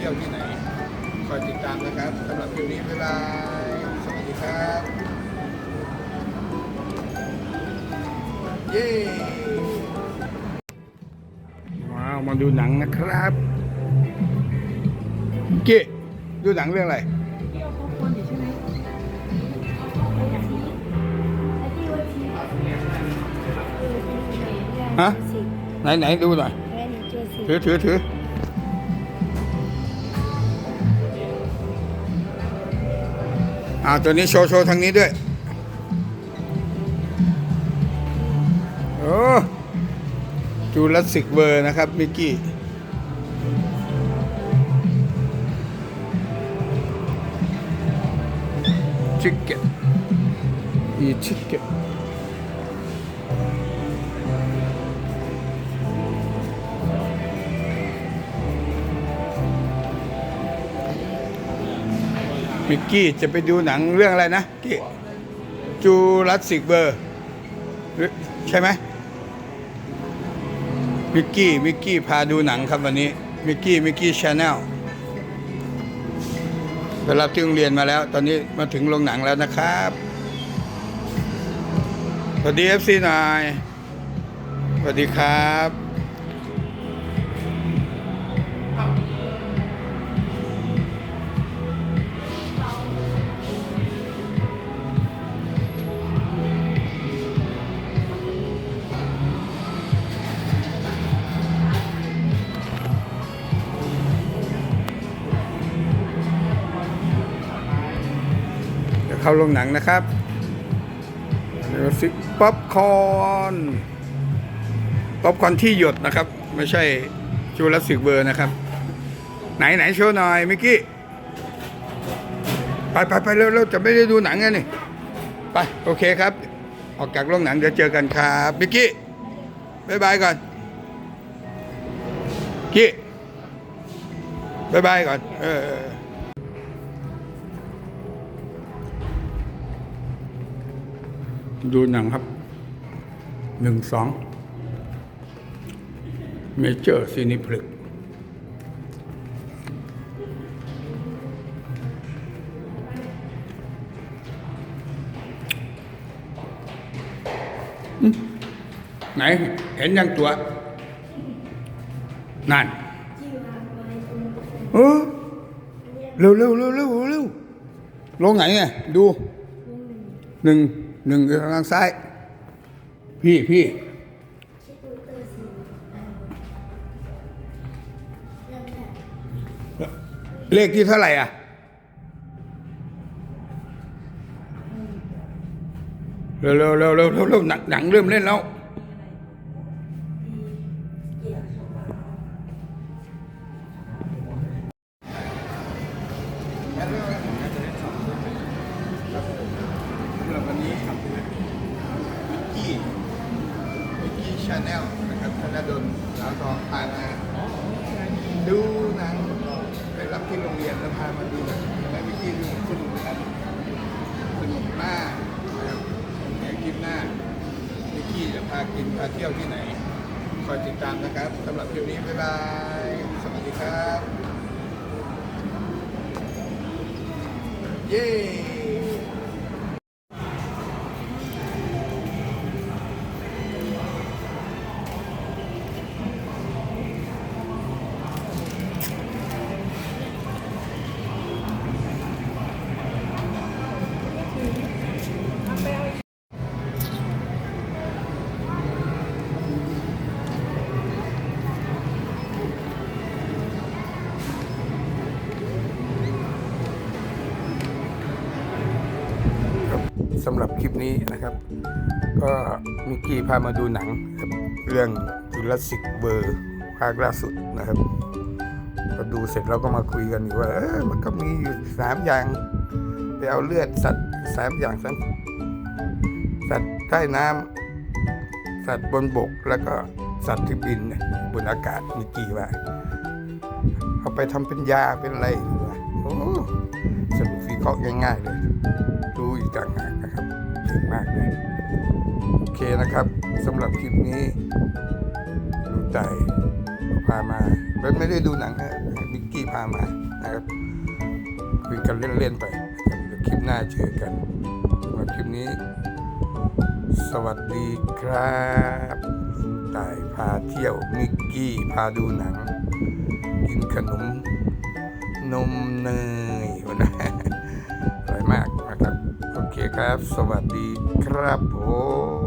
ที่ยวที่ไหนคอยติดตามนะครับสำหรับคลิปนี้บ๊ายบายสวัสดีครับเย้ว้าวมาดูหนังนะครับเกะดูหนังเรื่องอะไรฮะไหนไหนดูหน่อยถือถือถือ อ่าตัวนี้โชว์โชว์ทางนี้ด้วยโอ้จูรัสสิกเบอร์นะครับมิกกี้ชิคเก้นอีชิคเก้น มิกกี้จะไปดูหนังเรื่องอะไรนะกี้จูรัสสิกเวอร์ใช่ไหมมิกกี้มิกกี้พาดูหนังครับวันนี้มิกกี้มิกกี้ชาแนลไปรับที่โรงเรียนมาแล้ว ตอนนี้มาถึงโรงหนังแล้วนะครับสวัสดีเอฟซีน่อยสวัสดีครับาโรงหนังนะครับเดี๋ยวซิป๊อปคอร์นป๊อปคอร์นที่หยดนะครับ ไม่ใช่จูรัสสิกเวอร์นะครับ ไหนไหนโชว์หน่อยมิกกี้ไปไปไปเร็วเร็วจะไม่ได้ดูหนังไงนี่ไปโอเคครับ ออกจากโรงหนังเดี๋ยวเจอกันครับมิกกี้บายบายก่อนกี้บายบายก่อนเออ ดูหนังครับหนึ่งสองเมเจอร์ซีนิพลึกไหน เห็นยังตัว นั่นเออเร็วเร็วเร็วเร็วเร็วลงไหนไงดูหนึ่ง หนึ่งทางซ้าย พี่พี่เลขที่เท่าไหร่อะเร็วเร็วเร็วเร็วเร็วเร็วหนังหนังเริ่มเล่นแล้วาแนลนะครับธนดลสาวทองพามาดูหนังไปรับที่โรงเรียนแล้วพามาดูหนังและวิกกี้ดูหนังสนุกนะครับสนุกมากนะครับในคลิปหน้าวิกกี้จะพากินพาเที่ยวที่ไหนคอยติดตามนะครับสำหรับคลิปนี้บ๊ายบายสวัสดีครับ เย้ หรับคลิปนี้นะครับ ก็มิกกี้พามาดูหนัง เรื่องจุลศิกเบอร์ภาคล่าสุดนะครับก็ดูเสร็จเราก็มาคุยกันว่าเออมันก็มีอยู่สามอย่างไปเอาเลือดสัตว์สามอย่างสัตว์สัตว์ใต้น้ำสัตว์บนบกแล้วก็สัตว์ที่บินบนอากาศมิกกี้ว่าเอาไปทำเป็นยาเป็นอะไรวะโอ้สรุปวิเคราะห์ง่ายๆเลยรู้อีกต่างหาก มากเลย โอเคนะครับสำหรับคลิปนี้รู้ใจพามาเป็นไม่ได้ดูหนังนะมิกกี้พามานะครับคุยกันเล่นๆไปนะครับคลิปหน้าเจอกันสำหรับคลิปนี้ สวัสดีครับต่ายพาเที่ยวมิกกี้พาดูหนัง กินขนมนมเนย ครับ สวัสดีครับผม